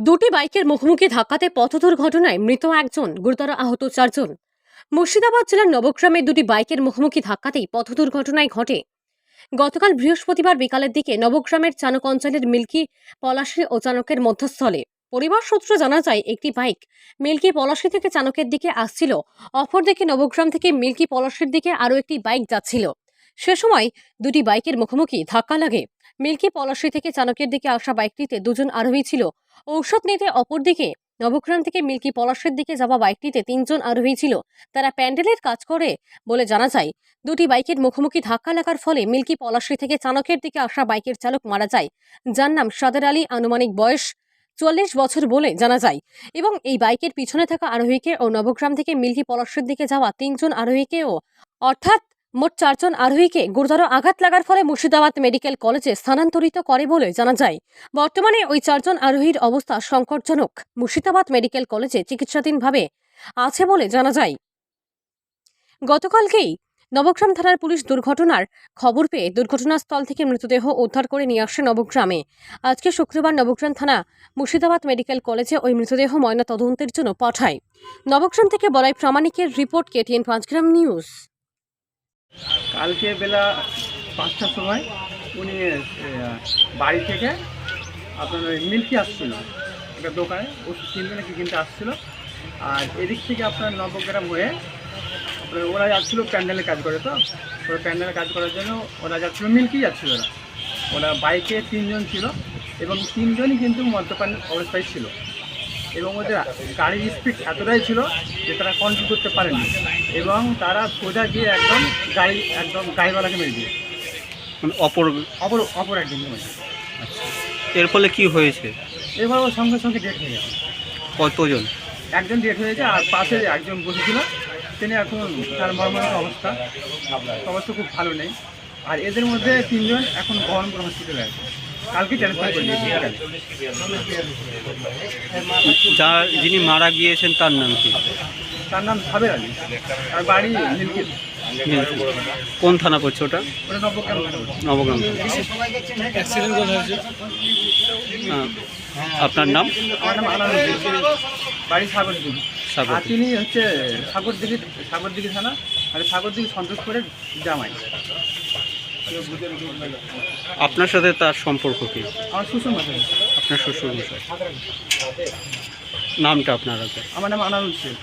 দুটি বাইকের মুখোমুখি ধাক্কাতে পথ দুর্ঘটনায় মৃত একজন, গুরুতর আহত চারজন। মুর্শিদাবাদ জেলার নবগ্রামের দুটি বাইকের মুখোমুখি ধাক্কাতেই পথ দুর্ঘটনায় ঘটে। গতকাল বৃহস্পতিবার বিকালের দিকে নবগ্রামের চানক অঞ্চলের মিল্কি পলাশী ও চানকের মধ্যস্থলে। পরিবার সূত্রে জানা যায়, একটি বাইক মিল্কি পলাশী থেকে চানকের দিকে আসছিল। অপরদিকে নবগ্রাম থেকে মিল্কি পলাশীর দিকে আরও একটি বাইক যাচ্ছিল। সে সময় দুটি বাইকের মুখোমুখি ধাক্কা লাগে। মিল্কি পলাশী থেকে চানকের দিকে আসা বাইকটিতে দুজন আরোহী ছিল। ঔষধ নিতে অপরদিকে নবগ্রাম থেকে মিল্কি পলাশের দিকে যাওয়া বাইকটিতে তিনজন আরোহী ছিল। তারা প্যান্ডেলের কাজ করে বলে জানা যায়, দুটি বাইকের মুখোমুখি ধাক্কা লাগার ফলে মিল্কি পলাশী থেকে চানকের দিকে আসা বাইকের চালক মারা যায়। যার নাম সাদের আলী, আনুমানিক বয়স চুয়াল্লিশ বছর বলে জানা যায়। এবং এই বাইকের পিছনে থাকা আরোহীকে ও নবগ্রাম থেকে মিল্কি পলাশের দিকে যাওয়া তিনজন আরোহীকেও অর্থাৎ মোট চারজন আরোহীকে গুরুতর আঘাত লাগার ফলে মুর্শিদাবাদ মেডিকেল কলেজে স্থানান্তরিত করে বলে জানা যায়। বর্তমানে ওই চারজন আরোহীর অবস্থা সংকটজনক। মুর্শিদাবাদ মেডিকেল কলেজে চিকিৎসাধীনভাবে আছে বলে জানা যায়। গতকালকেই নবগ্রাম থানার পুলিশ দুর্ঘটনার খবর পেয়ে দুর্ঘটনাস্থল থেকে মৃতদেহ উদ্ধার করে নিয়ে আসে নবগ্রামে। আজকে শুক্রবার নবগ্রাম থানা মুর্শিদাবাদ মেডিকেল কলেজে ওই মৃতদেহ ময়না তদন্তের জন্য পাঠায়। নবগ্রাম থেকে বলাই প্রামাণিকের রিপোর্ট কেটিএন পাঁচগ্রাম নিউজ। কালকে বেলা পাঁচটার সময় উনি বাড়ি থেকে আপনার ওই মিল্কি আসছিল, একটা দোকানে, ওষুধ কিনতে নাকি কিনতে আসছিল। আর এদিক থেকে আপনার নবগ্রাম হয়ে আপনার ওরা যাচ্ছিল প্যান্ডেলে কাজ করে, তো ওরা প্যান্ডেলে কাজ করার জন্য ওরা যাচ্ছিল, মিল্কি যাচ্ছিল ওরা। ওরা বাইকে তিনজন ছিল এবং তিনজনই কিন্তু মদ্যপান অবস্থায় ছিল। এবং ওদের গাড়ির স্পিড এতটাই ছিল যে তারা কন্ট্রোল করতে পারেনি। এবং তারা সোজা গিয়ে একদম গাড়ি একদম গাড়িওয়ালাকে মেরে দিয়ে মানে অপর অপর অপর একজনকে মেরে এর ফলে কি হয়েছে? এবার ওর সঙ্গে সঙ্গে ডেট হয়ে গেছে। কতজন? একজন ডেট হয়েছে আর পাশে একজন বসেছিল। তিনি এখন তার মর্মান্তিক অবস্থা। অবস্থা খুব ভালো নেই। আর এদের মধ্যে তিনজন এখন বহরমপুর হসপিটালে আছে। কালকে ট্রান্সফার করে দিয়েছি যা যিনি মারা গিয়েছেন তার নাম কি? তার নাম সাবের আলী। আর বাড়ি কোন থানা পড়ছে ওটা? ওটা নবগ্রাম নবগ্রাম হ্যাঁ। আপনার নাম? আমার নাম আনারুদ্দিন বাড়ি সাগরদিঘি সাগর আর তিনি হচ্ছে সাগরদিঘি সাগরদিঘি থানা আর সাগরদিঘি সন্তোষপুরের জামাই। আপনার সাথে তার সম্পর্ক কি? আমার শ্বশুর মাথায় আপনার শ্বশুর মশাই। নামটা আপনার আছে আমার নাম আনারুল শেখ।